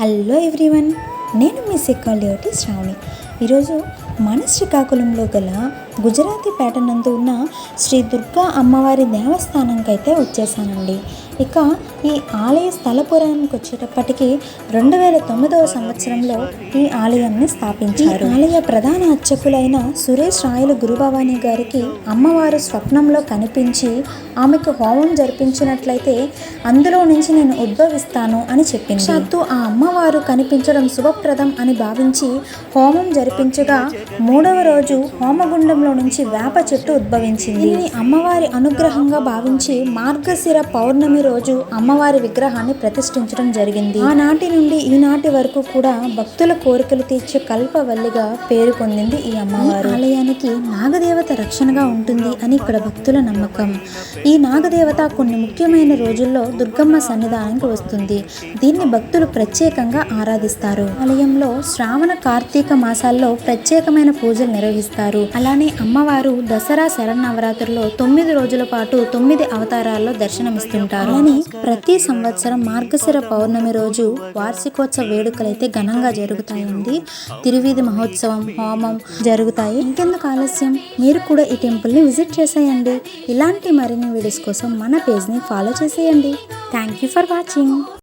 Hello everyone నేను మీ సెకాలియోటి శ్రావణి. ఈరోజు మన శ్రీకాకుళంలో గల గుజరాతీ పేట నందు ఉన్న శ్రీ దుర్గా అమ్మవారి దేవస్థానంకి అయితే వచ్చేసానండి. ఇక ఈ ఆలయ స్థల పురాణానికి వచ్చేటప్పటికి రెండు వేల తొమ్మిదవ సంవత్సరంలో ఈ ఆలయాన్ని స్థాపించారు. ఆలయ ప్రధాన అర్చకులైన సురేష్ రాయలు గురుభవాని గారికి అమ్మవారు స్వప్నంలో కనిపించి ఆమెకు హోమం జరిపించినట్లయితే అందులో నుంచి నేను ఉద్భవిస్తాను అని చెప్పింది. సాక్షాత్తు ఆ అమ్మవారు కనిపించడం శుభప్రదం అని భావించి హోమం జరిపించగా మూడవ రోజు హోమగుండంలో నుంచి వేప చెట్టు ఉద్భవించింది. దీన్ని అమ్మవారి అనుగ్రహంగా భావించి మార్గశిర పౌర్ణమి రోజు అమ్మవారి విగ్రహాన్ని ప్రతిష్ఠించడం జరిగింది. ఆనాటి నుండి ఈనాటి వరకు కూడా భక్తుల కోరికలు తీర్చే కల్పవల్లిగా పేరు పొందింది ఈ అమ్మవారు. ఆలయానికి నాగదేవత రక్షణగా ఉంటుంది అని ఇక్కడ భక్తుల నమ్మకం. ఈ నాగదేవత కొన్ని ముఖ్యమైన రోజుల్లో దుర్గమ్మ సన్నిధానానికి వస్తుంది. దీన్ని భక్తులు ప్రత్యేకంగా ఆరాధిస్తారు. ఆలయంలో శ్రావణ కార్తీక మాసాల్లో ప్రత్యేకమైన పూజలు నిర్వహిస్తారు. అలానే అమ్మవారు దసరా శరన్నవరాత్రిలో తొమ్మిది రోజుల పాటు తొమ్మిది అవతారాల్లో దర్శనమిస్తుంటారు. అని ప్రతి సంవత్సరం మార్గశిర పౌర్ణమి రోజు వార్షికోత్సవ వేడుకలు అయితే ఘనంగా జరుగుతాయండి. తిరువీధి మహోత్సవం హోమం జరుగుతాయి. ఇంకెందుకు ఆలస్యం? మీరు కూడా ఈ టెంపుల్ని విజిట్ చేసేయండి. ఇలాంటి మరిన్ని వీడియోస్ కోసం మన పేజ్ని ఫాలో చేసేయండి. Thank you for watching.